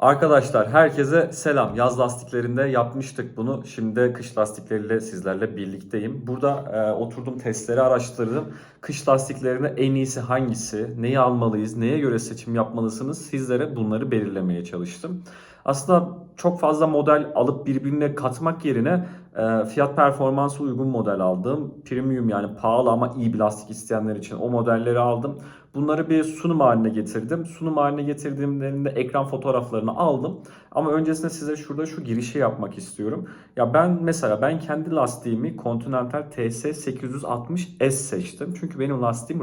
Arkadaşlar herkese selam. Yaz lastiklerinde yapmıştık bunu. Şimdi kış lastikleriyle sizlerle birlikteyim. Burada e, oturdum testleri araştırdım. Kış lastiklerine en iyisi hangisi? Neyi almalıyız? Neye göre seçim yapmalısınız? Sizlere bunları belirlemeye çalıştım. Aslında çok fazla model alıp birbirine katmak yerine e, fiyat performansı uygun model aldım. Premium yani pahalı ama iyi bir lastik isteyenler için o modelleri aldım. Bunları bir sunum haline getirdim. Sunum haline getirdiğimlerinde ekran fotoğraflarını aldım. Ama öncesinde size şurada şu girişi yapmak istiyorum. Ya ben mesela ben kendi lastiğimi Continental TS 860S seçtim. Çünkü benim lastiğim.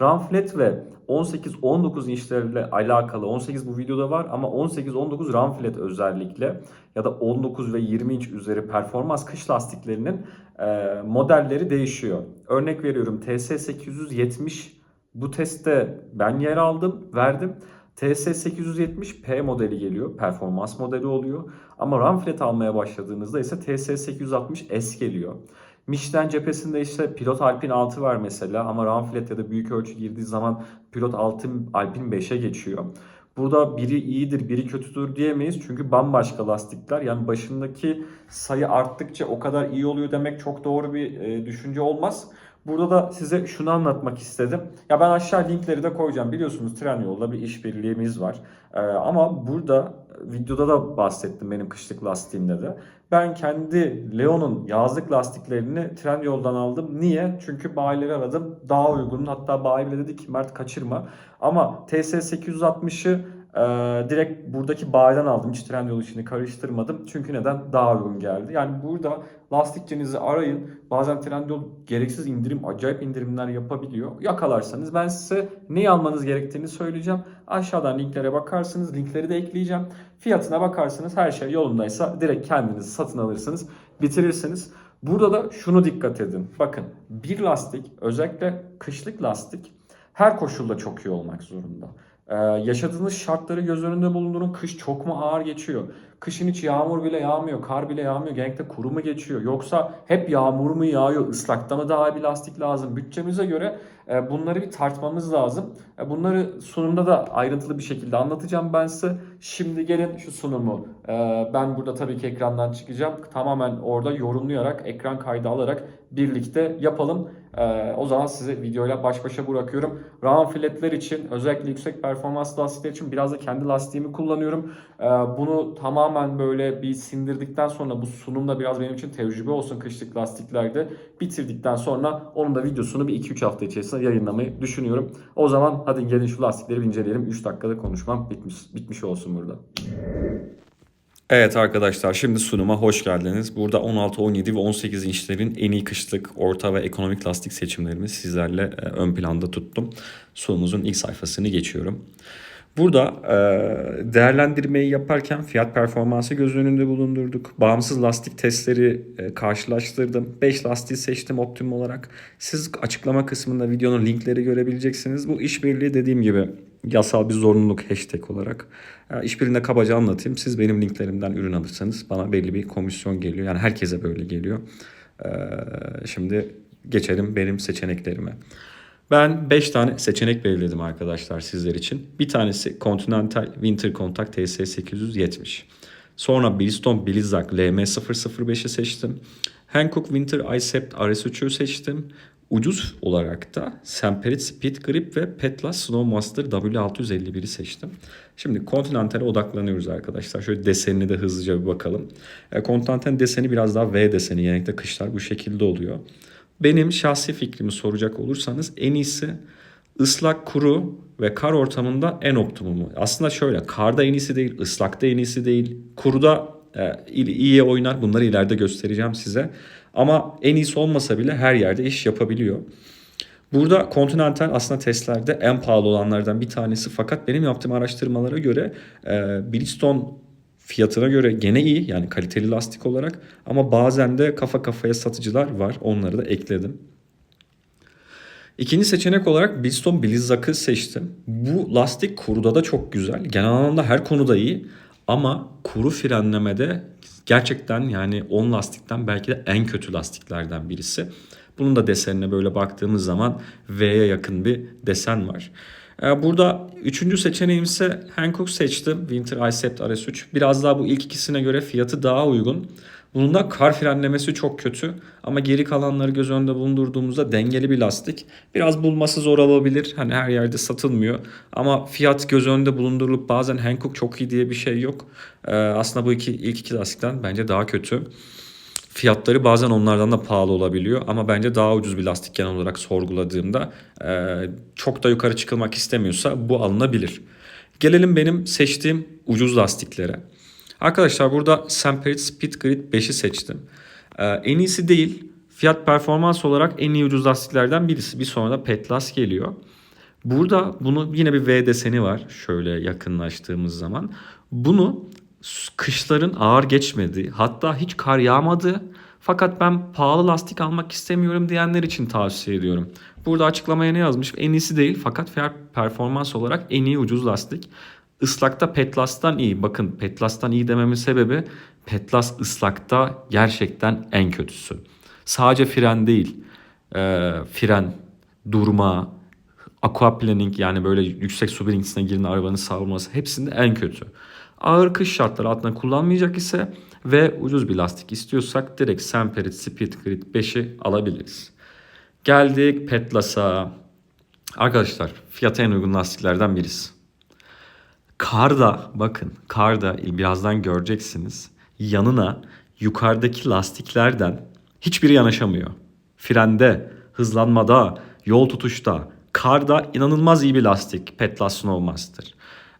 Run flat ve 18-19 inçlerle alakalı 18 bu videoda var ama 18-19 run flat özellikle ya da 19 ve 20 inç üzeri performans kış lastiklerinin e, modelleri değişiyor. Örnek veriyorum TS 870 bu testte ben yer aldım, verdim. TS 870P modeli geliyor. Performans modeli oluyor. Ama run flat almaya başladığınızda ise TS 860S geliyor. Michelin cephesinde işte Pilot Alpine 6 var mesela ama run flat ya da büyük ölçü girdiği zaman Pilot Alpine, Alpine 5'e geçiyor. Burada biri iyidir, biri kötüdür diyemeyiz. Çünkü bambaşka lastikler. Yani başındaki sayı arttıkça o kadar iyi oluyor demek çok doğru bir e, düşünce olmaz. Burada da size şunu anlatmak istedim. Ya ben aşağı linkleri de koyacağım. Biliyorsunuz Trendyol'da bir işbirliğimiz var. Ee, ama burada videoda da bahsettim benim kışlık lastiğimde de. Ben kendi Leon'un yazlık lastiklerini Trendyol'dan aldım. Niye? Çünkü bayileri aradım. Daha uygun. Hatta bayi bile dedi ki Mert kaçırma. Ama TS 860'ı ee, direkt buradaki bayiden aldım. Hiç Trendyol işini karıştırmadım. Çünkü neden? Daha uygun geldi. Yani burada lastikçinizi arayın. Bazen Trendyol gereksiz indirim, acayip indirimler yapabiliyor. Yakalarsanız ben size neyi almanız gerektiğini söyleyeceğim. Aşağıdan linklere bakarsınız. Linkleri de ekleyeceğim. Fiyatına bakarsınız. Her şey yolundaysa direkt kendiniz satın alırsınız. Bitirirsiniz. Burada da şunu dikkat edin. Bakın bir lastik özellikle kışlık lastik her koşulda çok iyi olmak zorunda. Ee, yaşadığınız şartları göz önünde bulundurun. Kış çok mu ağır geçiyor? Kışın hiç yağmur bile yağmıyor, kar bile yağmıyor. Genellikle kuru mu geçiyor? Yoksa hep yağmur mu yağıyor? Islakta mı daha bir lastik lazım? Bütçemize göre e, bunları bir tartmamız lazım. E, bunları sunumda da ayrıntılı bir şekilde anlatacağım ben size. Şimdi gelin şu sunumu. E, ben burada tabii ki ekrandan çıkacağım. Tamamen orada yorumlayarak, ekran kaydı alarak birlikte yapalım. Ee, o zaman sizi videoyla baş başa bırakıyorum. Run flatler için özellikle yüksek performans lastikler için biraz da kendi lastiğimi kullanıyorum. Ee, bunu tamamen böyle bir sindirdikten sonra bu sunumda biraz benim için tecrübe olsun kışlık lastiklerde. Bitirdikten sonra onun da videosunu bir 2-3 hafta içerisinde yayınlamayı düşünüyorum. O zaman hadi gelin şu lastikleri inceleyelim. 3 dakikada konuşmam bitmiş, bitmiş olsun burada. Evet arkadaşlar şimdi sunuma hoş geldiniz. Burada 16, 17 ve 18 inçlerin en iyi kışlık, orta ve ekonomik lastik seçimlerimi sizlerle e, ön planda tuttum. Sunumumuzun ilk sayfasını geçiyorum. Burada e, değerlendirmeyi yaparken fiyat performansı göz önünde bulundurduk. Bağımsız lastik testleri e, karşılaştırdım. 5 lastiği seçtim optimum olarak. Siz açıklama kısmında videonun linkleri görebileceksiniz. Bu işbirliği dediğim gibi yasal bir zorunluluk hashtag olarak. E, işbirliğinde kabaca anlatayım. Siz benim linklerimden ürün alırsanız bana belli bir komisyon geliyor. Yani herkese böyle geliyor. E, şimdi geçelim benim seçeneklerime. Ben 5 tane seçenek belirledim arkadaşlar sizler için. Bir tanesi Continental Winter Contact TS870. Sonra Bridgestone Blizzak LM005'i seçtim. Hankook Winter Icept RS3'ü seçtim. Ucuz olarak da Semperit Speed Grip ve Petlas Snowmaster W651'i seçtim. Şimdi Continental'e odaklanıyoruz arkadaşlar. Şöyle desenini de hızlıca bir bakalım. E, Continental'in deseni biraz daha V deseni. Genellikle kışlar bu şekilde oluyor. Benim şahsi fikrimi soracak olursanız en iyisi ıslak, kuru ve kar ortamında en optimumu. Aslında şöyle karda en iyisi değil, ıslakta en iyisi değil, kuruda e, iyiye oynar. Bunları ileride göstereceğim size. Ama en iyisi olmasa bile her yerde iş yapabiliyor. Burada Continental aslında testlerde en pahalı olanlardan bir tanesi fakat benim yaptığım araştırmalara göre e, Bridgestone fiyatına göre gene iyi yani kaliteli lastik olarak ama bazen de kafa kafaya satıcılar var onları da ekledim. İkinci seçenek olarak Bridgestone Blizzak'ı seçtim. Bu lastik kuruda da çok güzel. Genel anlamda her konuda iyi ama kuru frenlemede gerçekten yani 10 lastikten belki de en kötü lastiklerden birisi. Bunun da desenine böyle baktığımız zaman V'ye yakın bir desen var. Ee, Burada üçüncü seçeneğim ise Hankook seçtim. Winter Icept RS3. Biraz daha bu ilk ikisine göre fiyatı daha uygun. Bunun da kar frenlemesi çok kötü. Ama geri kalanları göz önünde bulundurduğumuzda dengeli bir lastik. Biraz bulması zor olabilir. Hani her yerde satılmıyor. Ama fiyat göz önünde bulundurulup bazen Hankook çok iyi diye bir şey yok. Ee, aslında bu iki, ilk iki lastikten bence daha kötü. Fiyatları bazen onlardan da pahalı olabiliyor ama bence daha ucuz bir lastik genel olarak sorguladığımda e, çok da yukarı çıkılmak istemiyorsa bu alınabilir. Gelelim benim seçtiğim ucuz lastiklere. Arkadaşlar burada Semperit Speed Grid 5'i seçtim. E, en iyisi değil. Fiyat performans olarak en iyi ucuz lastiklerden birisi. Bir sonra da Petlas geliyor. Burada bunu yine bir V deseni var. Şöyle yakınlaştığımız zaman. Bunu kışların ağır geçmedi. Hatta hiç kar yağmadı. Fakat ben pahalı lastik almak istemiyorum diyenler için tavsiye ediyorum. Burada açıklamaya ne yazmış? En iyisi değil fakat fiyat performans olarak en iyi ucuz lastik. Islakta Petlas'tan iyi. Bakın Petlas'tan iyi dememin sebebi Petlas ıslakta gerçekten en kötüsü. Sadece fren değil. Ee, fren, durma, aquaplaning yani böyle yüksek su birikintisine girin arabanın savrulması hepsinde en kötü. Ağır kış şartları altında kullanmayacak ise ve ucuz bir lastik istiyorsak direkt Semperit Speed Grid 5'i alabiliriz. Geldik Petlas'a. Arkadaşlar fiyatı en uygun lastiklerden birisi. Karda bakın karda birazdan göreceksiniz. Yanına yukarıdaki lastiklerden hiçbiri yanaşamıyor. Frende, hızlanmada, yol tutuşta, karda inanılmaz iyi bir lastik Petlas Snowmaster.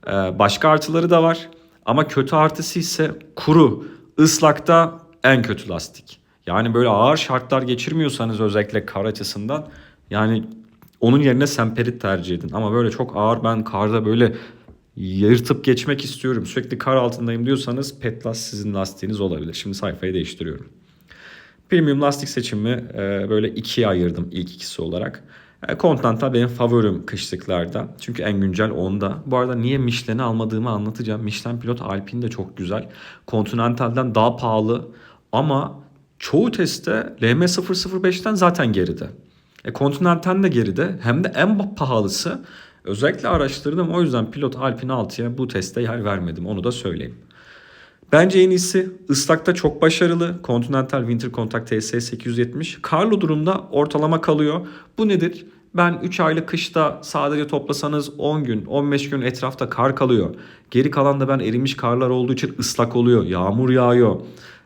Ee, başka artıları da var. Ama kötü artısı ise kuru, ıslakta en kötü lastik. Yani böyle ağır şartlar geçirmiyorsanız özellikle kar açısından yani onun yerine semperit tercih edin. Ama böyle çok ağır ben karda böyle yırtıp geçmek istiyorum. Sürekli kar altındayım diyorsanız Petlas sizin lastiğiniz olabilir. Şimdi sayfayı değiştiriyorum. Premium lastik seçimi e, böyle ikiye ayırdım ilk ikisi olarak. E, Continental benim favorim kışlıklarda. Çünkü en güncel onda. Bu arada niye Michelin'i almadığımı anlatacağım. Michelin Pilot Alpine de çok güzel. Continental'den daha pahalı ama çoğu testte LM005'ten zaten geride. E, Continental de geride hem de en pahalısı. Özellikle araştırdım o yüzden Pilot Alpine 6'ya bu teste yer vermedim onu da söyleyeyim. Bence en iyisi ıslakta çok başarılı. Continental Winter Contact TS 870. Karlı durumda ortalama kalıyor. Bu nedir? Ben 3 aylık kışta sadece toplasanız 10 gün, 15 gün etrafta kar kalıyor. Geri kalan da ben erimiş karlar olduğu için ıslak oluyor. Yağmur yağıyor.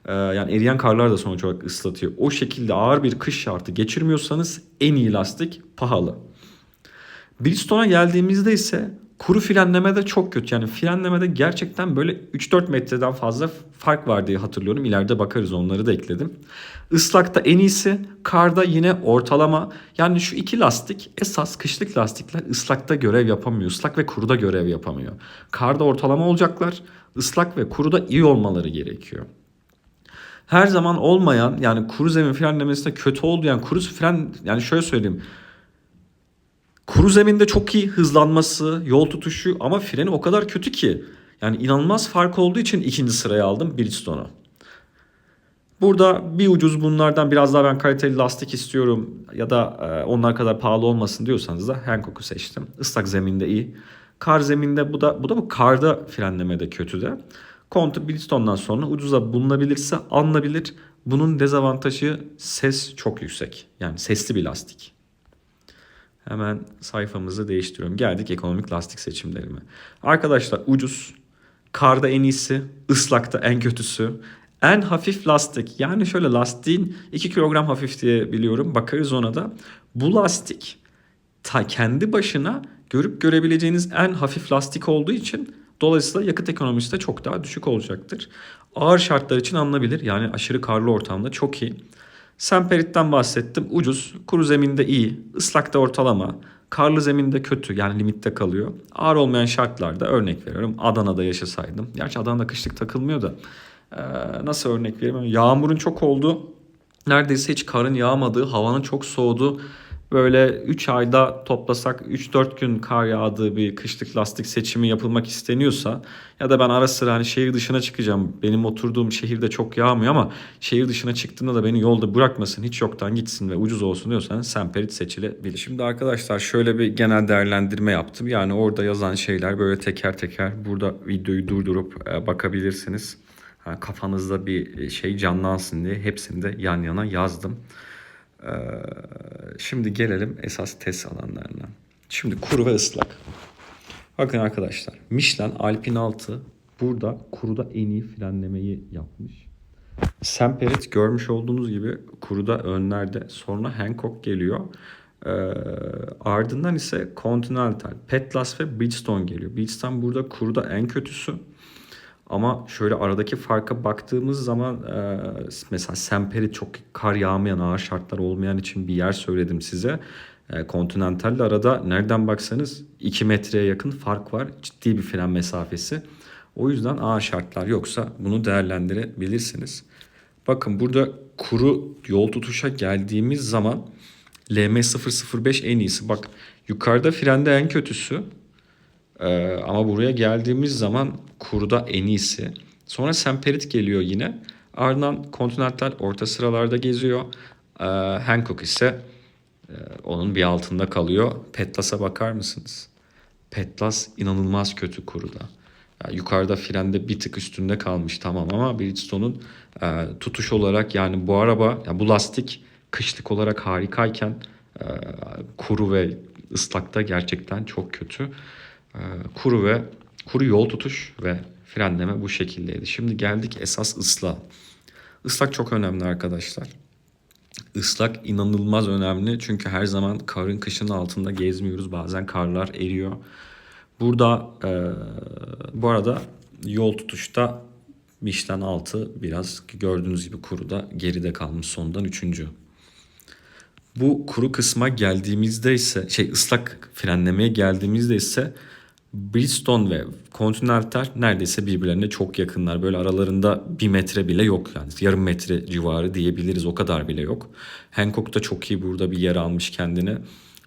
Ee, yani eriyen karlar da sonuç olarak ıslatıyor. O şekilde ağır bir kış şartı geçirmiyorsanız en iyi lastik pahalı. Bridgestone'a geldiğimizde ise kuru frenlemede çok kötü. Yani frenlemede gerçekten böyle 3-4 metreden fazla fark var diye hatırlıyorum. İleride bakarız onları da ekledim. Islakta en iyisi, karda yine ortalama. Yani şu iki lastik esas kışlık lastikler ıslakta görev yapamıyor. Islak ve kuruda görev yapamıyor. Karda ortalama olacaklar. ıslak ve kuruda iyi olmaları gerekiyor her zaman olmayan yani kuru zemin frenlemesinde kötü oldu yani kuru fren yani şöyle söyleyeyim Kuru zeminde çok iyi hızlanması, yol tutuşu ama freni o kadar kötü ki. Yani inanılmaz fark olduğu için ikinci sıraya aldım Bridgestone'u. Burada bir ucuz bunlardan biraz daha ben kaliteli lastik istiyorum ya da e, onlar kadar pahalı olmasın diyorsanız da Hankook'u seçtim. Islak zeminde iyi. Kar zeminde bu da bu da bu karda frenleme de kötü de. Conti Bridgestone'dan sonra ucuza bulunabilirse alınabilir. Bunun dezavantajı ses çok yüksek. Yani sesli bir lastik. Hemen sayfamızı değiştiriyorum. Geldik ekonomik lastik seçimlerime. Arkadaşlar ucuz, karda en iyisi, ıslakta en kötüsü. En hafif lastik yani şöyle lastiğin 2 kilogram hafif diye biliyorum. Bakarız ona da. Bu lastik ta kendi başına görüp görebileceğiniz en hafif lastik olduğu için dolayısıyla yakıt ekonomisi de çok daha düşük olacaktır. Ağır şartlar için alınabilir. Yani aşırı karlı ortamda çok iyi. Semperit'ten bahsettim. Ucuz, kuru zeminde iyi, ıslakta ortalama, karlı zeminde kötü yani limitte kalıyor. Ağır olmayan şartlarda örnek veriyorum. Adana'da yaşasaydım. Gerçi Adana'da kışlık takılmıyor da. Ee, nasıl örnek vereyim? Yağmurun çok olduğu, neredeyse hiç karın yağmadığı, havanın çok soğuduğu Böyle 3 ayda toplasak 3-4 gün kar yağdığı bir kışlık lastik seçimi yapılmak isteniyorsa ya da ben ara sıra hani şehir dışına çıkacağım. Benim oturduğum şehirde çok yağmıyor ama şehir dışına çıktığımda da beni yolda bırakmasın, hiç yoktan gitsin ve ucuz olsun diyorsanız Semperit seçilebilir. Şimdi arkadaşlar şöyle bir genel değerlendirme yaptım. Yani orada yazan şeyler böyle teker teker burada videoyu durdurup e, bakabilirsiniz. Kafanızda bir şey canlansın diye hepsini de yan yana yazdım. Ee, şimdi gelelim esas test alanlarına. Şimdi kuru ve ıslak. Bakın arkadaşlar Michelin Alpine 6 burada kuruda en iyi frenlemeyi yapmış. Semperit görmüş olduğunuz gibi kuruda önlerde sonra Hankook geliyor. Ee, ardından ise Continental, Petlas ve Bridgestone geliyor. Bridgestone burada kuruda en kötüsü. Ama şöyle aradaki farka baktığımız zaman e, mesela Semper'i çok kar yağmayan, ağır şartlar olmayan için bir yer söyledim size. E, Continental'le arada nereden baksanız 2 metreye yakın fark var. Ciddi bir fren mesafesi. O yüzden ağır şartlar yoksa bunu değerlendirebilirsiniz. Bakın burada kuru yol tutuşa geldiğimiz zaman LM005 en iyisi. Bak yukarıda frende en kötüsü. Ee, ama buraya geldiğimiz zaman kurda en iyisi. Sonra Semperit geliyor yine. Ardından Continental orta sıralarda geziyor. Ee, Hankook ise e, onun bir altında kalıyor. Petlas'a bakar mısınız? Petlas inanılmaz kötü kuruda. Yani yukarıda frende bir tık üstünde kalmış tamam ama Bridgestone'un e, tutuş olarak yani bu araba yani bu lastik kışlık olarak harikayken e, kuru ve ıslakta gerçekten çok kötü. Ee, kuru ve kuru yol tutuş ve frenleme bu şekildeydi. Şimdi geldik esas ısla. Islak çok önemli arkadaşlar. Islak inanılmaz önemli çünkü her zaman karın kışın altında gezmiyoruz. Bazen karlar eriyor. Burada e, bu arada yol tutuşta Michelin 6 biraz gördüğünüz gibi kuruda geride kalmış sondan üçüncü. Bu kuru kısma geldiğimizde ise şey ıslak frenlemeye geldiğimizde ise Bridgestone ve Continental neredeyse birbirlerine çok yakınlar. Böyle aralarında bir metre bile yok yani yarım metre civarı diyebiliriz o kadar bile yok. Hankook da çok iyi burada bir yer almış kendine.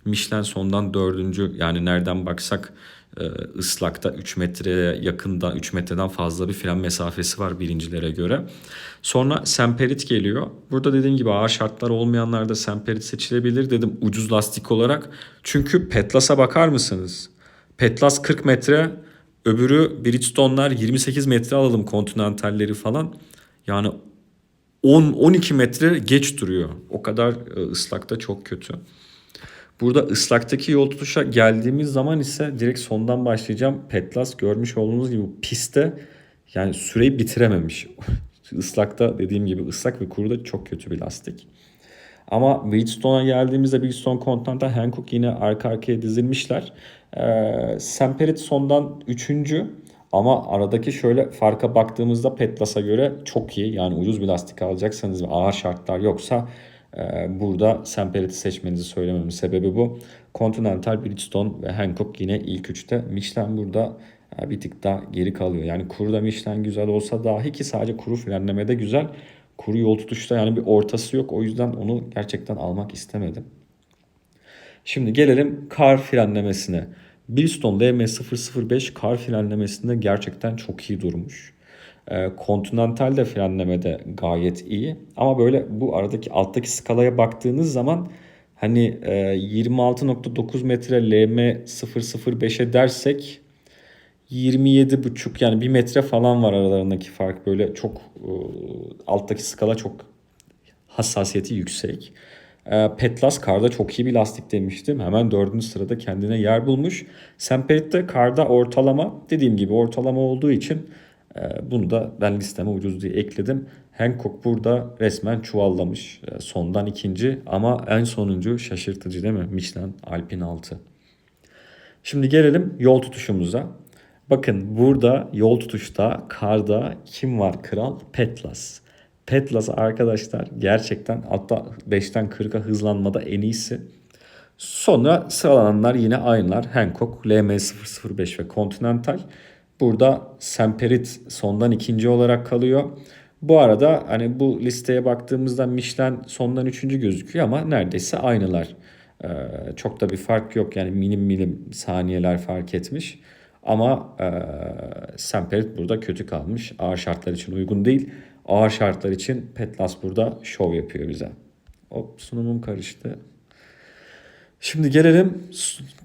Michelin sondan dördüncü yani nereden baksak e, ıslakta 3 metreye yakında 3 metreden fazla bir fren mesafesi var birincilere göre. Sonra Semperit geliyor. Burada dediğim gibi ağır şartlar olmayanlarda Semperit seçilebilir dedim ucuz lastik olarak. Çünkü Petlas'a bakar mısınız? Petlas 40 metre, öbürü Bridgestone'lar 28 metre alalım kontinentalleri falan. Yani 10-12 metre geç duruyor. O kadar e, ıslakta çok kötü. Burada ıslaktaki yol tutuşa geldiğimiz zaman ise direkt sondan başlayacağım. Petlas görmüş olduğunuz gibi pistte yani süreyi bitirememiş. Islakta dediğim gibi ıslak ve kuruda çok kötü bir lastik. Ama Bridgestone'a geldiğimizde Bridgestone Continental Hankook yine arka arkaya dizilmişler. Ee, Semperit sondan üçüncü ama aradaki şöyle farka baktığımızda Petlas'a göre çok iyi. Yani ucuz bir lastik alacaksanız ve ağır şartlar yoksa e, burada Semperit'i seçmenizi söylememin sebebi bu. Continental, Bridgestone ve Hankook yine ilk üçte. Michelin burada e, bir tık daha geri kalıyor. Yani kuruda Michelin güzel olsa dahi ki sadece kuru frenlemede güzel. Kuru yol tutuşta yani bir ortası yok. O yüzden onu gerçekten almak istemedim. Şimdi gelelim kar frenlemesine. Bridgestone LM005 kar frenlemesinde gerçekten çok iyi durmuş. E, Continental de frenlemede gayet iyi. Ama böyle bu aradaki alttaki skalaya baktığınız zaman hani e, 26.9 metre LM005'e dersek 27.5 yani 1 metre falan var aralarındaki fark. Böyle çok e, alttaki skala çok hassasiyeti yüksek. E, Petlas karda çok iyi bir lastik demiştim. Hemen dördüncü sırada kendine yer bulmuş. Semperit de karda ortalama. Dediğim gibi ortalama olduğu için e, bunu da ben listeme ucuz diye ekledim. Hancock burada resmen çuvallamış. E, sondan ikinci ama en sonuncu şaşırtıcı değil mi? Michelin Alpine 6. Şimdi gelelim yol tutuşumuza. Bakın burada yol tutuşta karda kim var kral? Petlas. Petlas arkadaşlar gerçekten hatta 5'ten 40'a hızlanmada en iyisi. Sonra sıralananlar yine aynılar. Hankook, LM005 ve Continental. Burada Semperit sondan ikinci olarak kalıyor. Bu arada hani bu listeye baktığımızda Michelin sondan üçüncü gözüküyor ama neredeyse aynılar. Ee, çok da bir fark yok yani milim milim saniyeler fark etmiş. Ama e, Semperit burada kötü kalmış. Ağır şartlar için uygun değil. Ağır şartlar için Petlas burada şov yapıyor bize. Hop sunumum karıştı. Şimdi gelelim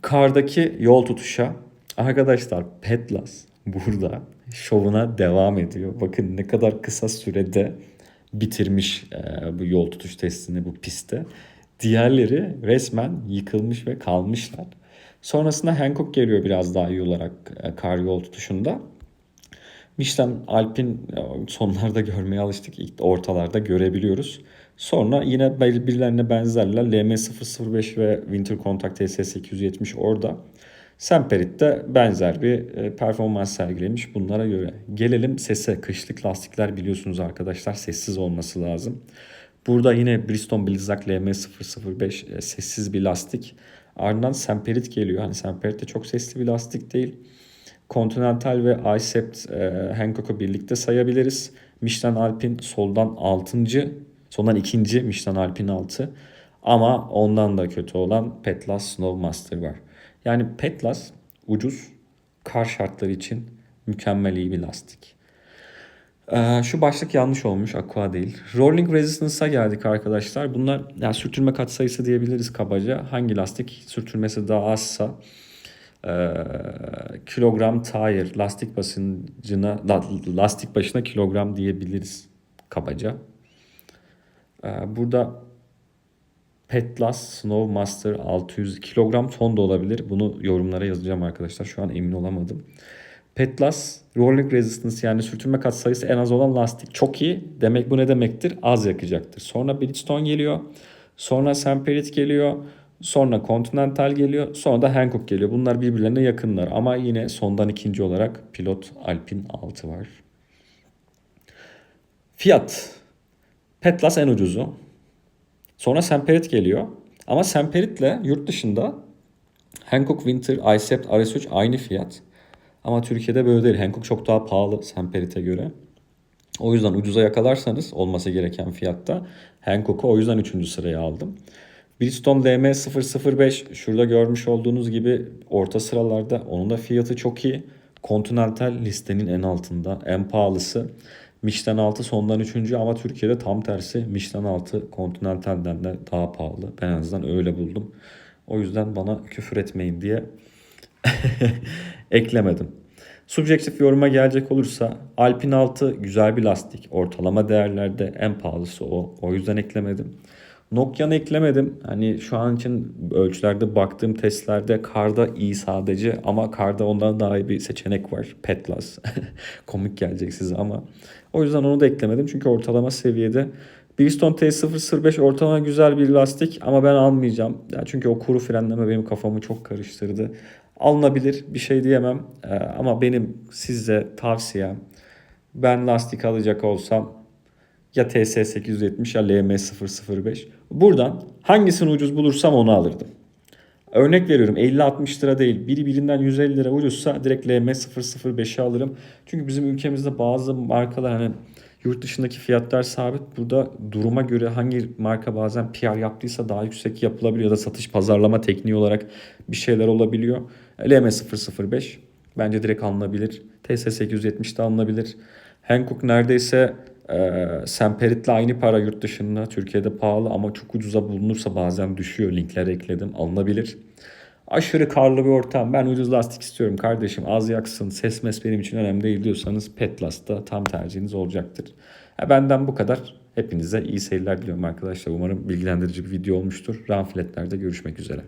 kardaki yol tutuşa. Arkadaşlar Petlas burada şovuna devam ediyor. Bakın ne kadar kısa sürede bitirmiş e, bu yol tutuş testini bu pistte. Diğerleri resmen yıkılmış ve kalmışlar. Sonrasında Hankook geliyor biraz daha iyi olarak e, kar yol tutuşunda. Michelin Alpin e, sonlarda görmeye alıştık. İlk ortalarda görebiliyoruz. Sonra yine birbirlerine benzerler. LM005 ve Winter Contact TS870 orada. Semperit de benzer bir e, performans sergilemiş bunlara göre. Gelelim sese. Kışlık lastikler biliyorsunuz arkadaşlar sessiz olması lazım. Burada yine Bridgestone Blizzak LM005 e, sessiz bir lastik. Ardından Semperit geliyor. Hani Semperit de çok sesli bir lastik değil. Continental ve Icept e, Hankook'u birlikte sayabiliriz. Michelin Alpin soldan 6. Sondan 2. Michelin Alpin 6. Ama ondan da kötü olan Petlas Snowmaster var. Yani Petlas ucuz, kar şartları için mükemmel iyi bir lastik. Ee, şu başlık yanlış olmuş. Aqua değil. Rolling Resistance'a geldik arkadaşlar. Bunlar yani sürtünme katsayısı diyebiliriz kabaca. Hangi lastik sürtünmesi daha azsa e, kilogram tire lastik basıncına la- lastik başına kilogram diyebiliriz kabaca. Ee, burada Petlas Snowmaster 600 kilogram ton da olabilir. Bunu yorumlara yazacağım arkadaşlar. Şu an emin olamadım. Petlas Rolling Resistance yani sürtünme katsayısı en az olan lastik. Çok iyi. Demek bu ne demektir? Az yakacaktır. Sonra Bridgestone geliyor. Sonra Semperit geliyor. Sonra Continental geliyor. Sonra da Hankook geliyor. Bunlar birbirlerine yakınlar. Ama yine sondan ikinci olarak pilot Alpine 6 var. Fiyat. Petlas en ucuzu. Sonra Semperit geliyor. Ama Semperit'le yurt dışında Hankook Winter, Icept, RS3 aynı fiyat. Ama Türkiye'de böyle değil. Hankook çok daha pahalı Semperit'e göre. O yüzden ucuza yakalarsanız olması gereken fiyatta Hankook'u o yüzden 3. sıraya aldım. Bridgestone LM005 şurada görmüş olduğunuz gibi orta sıralarda. Onun da fiyatı çok iyi. Continental listenin en altında. En pahalısı. Michelin 6 sondan 3. ama Türkiye'de tam tersi. Michelin 6 Continental'den de daha pahalı. Ben en azından öyle buldum. O yüzden bana küfür etmeyin diye eklemedim. Subjektif yoruma gelecek olursa Alpine 6 güzel bir lastik. Ortalama değerlerde en pahalısı o. O yüzden eklemedim. Nokia'nı eklemedim. Hani şu an için ölçülerde baktığım testlerde karda iyi sadece ama karda ondan daha iyi bir seçenek var. Petlas. Komik gelecek size ama. O yüzden onu da eklemedim çünkü ortalama seviyede. Bridgestone T005 ortalama güzel bir lastik ama ben almayacağım. Yani çünkü o kuru frenleme benim kafamı çok karıştırdı. Alınabilir bir şey diyemem Ee, ama benim size tavsiyem ben lastik alacak olsam ya TS870 ya LM005. Buradan hangisini ucuz bulursam onu alırdım. Örnek veriyorum 50-60 lira değil. Biri birinden 150 lira ucuzsa direkt LM005'i alırım. Çünkü bizim ülkemizde bazı markalar hani yurt dışındaki fiyatlar sabit. Burada duruma göre hangi marka bazen PR yaptıysa daha yüksek yapılabiliyor ya da satış pazarlama tekniği olarak bir şeyler olabiliyor. LM005 bence direkt alınabilir. TS870 de alınabilir. Hankook neredeyse e, Semperit'le aynı para yurt dışında. Türkiye'de pahalı ama çok ucuza bulunursa bazen düşüyor. Linklere ekledim. Alınabilir. Aşırı karlı bir ortam. Ben ucuz lastik istiyorum kardeşim. Az yaksın. Ses mes benim için önemli değil diyorsanız Petlas'ta tam tercihiniz olacaktır. Ha, benden bu kadar. Hepinize iyi seyirler diliyorum arkadaşlar. Umarım bilgilendirici bir video olmuştur. Ramfiletlerde görüşmek üzere.